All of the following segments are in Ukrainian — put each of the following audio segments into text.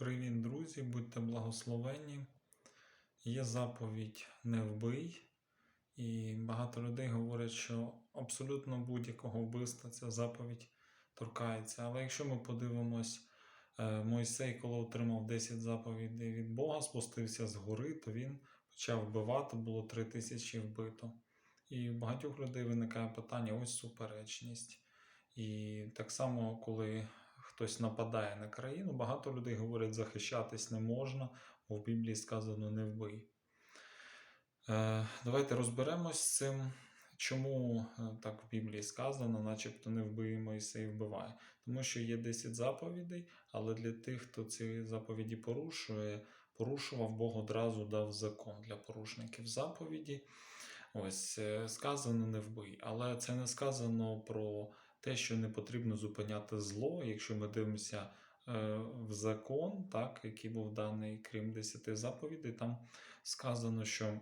Привіт, друзі, будьте благословенні. Є заповідь не вбий, і багато людей говорять, що абсолютно будь-якого вбивства ця заповідь торкається. Але якщо ми подивимось, е, Мойсей, коли отримав 10 заповідей від Бога, спустився з гори, то він почав вбивати, було 3 тисячі вбито. І в багатьох людей виникає питання: ось суперечність. І так само, коли хтось нападає на країну, багато людей говорять, захищатись не можна, бо в Біблії сказано не вбий. Е, давайте розберемось з цим, чому е, так в Біблії сказано, начебто не вбий Мойсей вбиває. Тому що є 10 заповідей, але для тих, хто ці заповіді порушує, порушував, Бог одразу дав закон для порушників заповіді. Ось е, сказано не вбий, але це не сказано про те, що не потрібно зупиняти зло, якщо ми дивимося е, в закон, так, який був даний, крім 10 заповідей, там сказано, що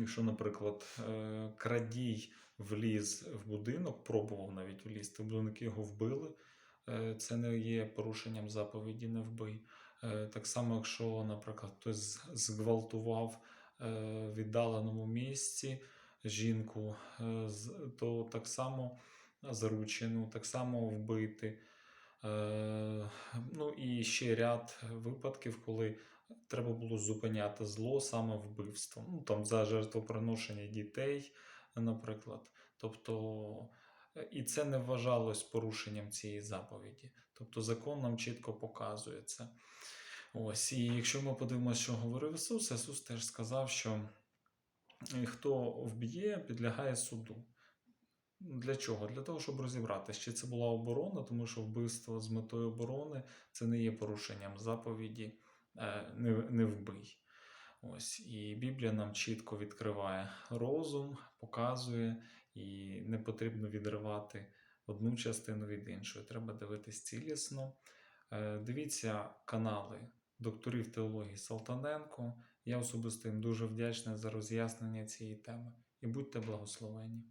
якщо, наприклад, е, крадій вліз в будинок, пробував навіть влізти в будинок, його вбили, е, це не є порушенням заповіді не вбий. Так само, якщо, наприклад, хтось зґвалтував в віддаленому місці жінку, то так само заручену, так само вбити. Е, Ну і ще ряд випадків, коли треба було зупиняти зло саме вбивством. Ну, там за жертвоприношення дітей, наприклад. Тобто, і це не вважалось порушенням цієї заповіді. Тобто закон нам чітко показує це. Ось, і якщо ми подивимося, що говорив Ісус, Ісус теж сказав, що хто вб'є, підлягає суду. Для чого? Для того, щоб розібратися, чи це була оборона, тому що вбивство з метою оборони це не є порушенням заповіді е, не, не вбий. Ось, і Біблія нам чітко відкриває розум, показує, і не потрібно відривати одну частину від іншої. Треба дивитись цілісно. Е, Дивіться канали докторів теології Салтаненко. Я особисто їм дуже вдячний за роз'яснення цієї теми. І будьте благословені.